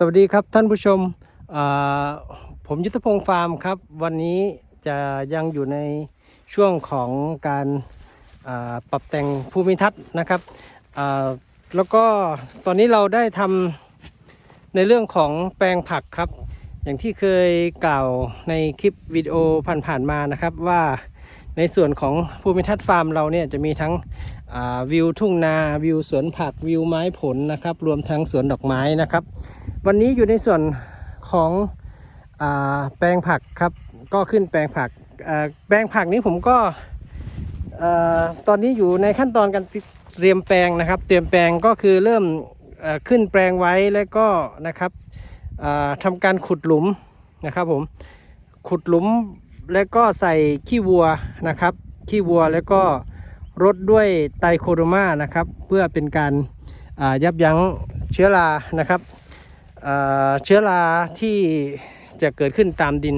สวัสดีครับท่านผู้ชม ผมยุทธพงศ์ฟาร์มครับ วันนี้จะยังอยู่ในช่วงของการปรับแต่งภูมิทัศน์นะครับ แล้วก็ตอนนี้เราได้ทำในเรื่องของแปลงผักครับ อย่างที่เคยกล่าวในคลิปวิดีโอผ่านๆมานะครับว่า ในส่วนของภูมิทัศน์ฟาร์มเราเนี่ยจะมีทั้งวิวทุ่งนาวิวสวนผักวิวไม้ผลนะครับ รวมทั้งสวนดอกไม้นะครับ วันนี้อยู่ในส่วนของอแปลงผักครับ ก็ขึ้นแปลงผักแปลงผักนี้ผมก็ตอนนี้อยู่ในขั้นตอนการเตรียมแปลงนะครับ เตรียมแปลงก็คือเริ่มขึ้นแปลงไว้แล้วก็นะครับทำการขุดหลุมนะครับผมขุดหลุม แล้วก็ใส่ขี้วัวนะครับ ขี้วัวแล้วก็รดด้วยไตรโคโดมานะครับ เพื่อเป็นการยับยั้งเชื้อรานะครับเชื้อราที่จะเกิดขึ้นตามดิน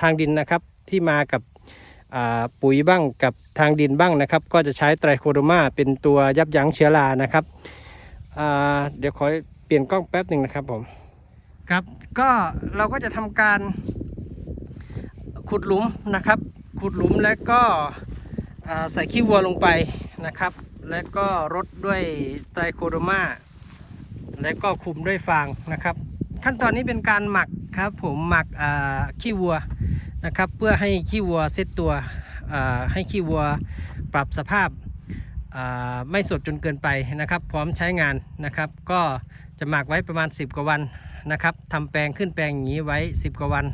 ทางดินนะครับ ที่มากับปุ๋ยบ้างกับทางดินบ้างนะครับ ก็จะใช้ไตรโคโดมาเป็นตัวยับยั้งเชื้อรานะครับเดี๋ยวขอเปลี่ยนกล้องแป๊บหนึ่งนะครับผมครับก็เราก็จะทำการ ขุดหลุมนะครับ ขุดหลุมแล้วก็ใส่ขี้วัวลงไปนะครับ แล้วก็รดด้วยไตรโคโดมาแล้วก็คุมด้วยฟางนะครับ ขั้นตอนนี้เป็นการหมักครับผมหมักขี้วัวนะครับเพื่อให้ขี้วัวเซตตัวให้ขี้วัวปรับสภาพไม่สดจนเกินไปนะครับ พร้อมใช้งานนะครับ ก็จะหมักไว้ประมาณ 10 กว่าวันนะครับทำแปลงขึ้นแปลงอย่างนี้ไว้ 10 กว่าวัน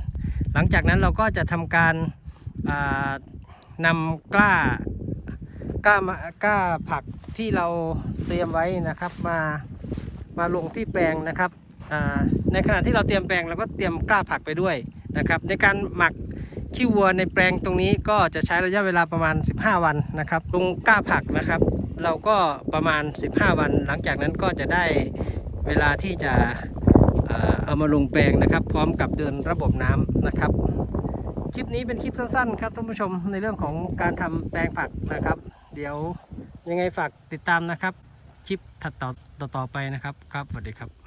หลังจากนั้นเราก็จะทำการอ่านำกล้ากล้ากล้าผักที่เราเตรียมไว้นะครับมามาลงที่แปลงนะครับในขณะที่เราเตรียมแปลงเราก็เตรียมกล้าผักไปด้วยนะครับ ในการหมักขี้วัวในแปลงตรงนี้ก็จะใช้ระยะเวลาประมาณ 15 วันนะครับลงกล้าผักนะครับ เราก็ประมาณ 15 วัน หลังจากนั้นก็จะได้เวลาที่จะ เอามาลงแปลงนะครับ พร้อมกับเดินระบบน้ำนะครับ คลิปนี้เป็นคลิปสั้นๆ ครับท่านผู้ชมในเรื่องของการทำแปลงผักนะครับ เดี๋ยวยังไงฝากติดตามนะครับ คลิปถัดต่อต่อไปนะครับครับสวัสดีครับ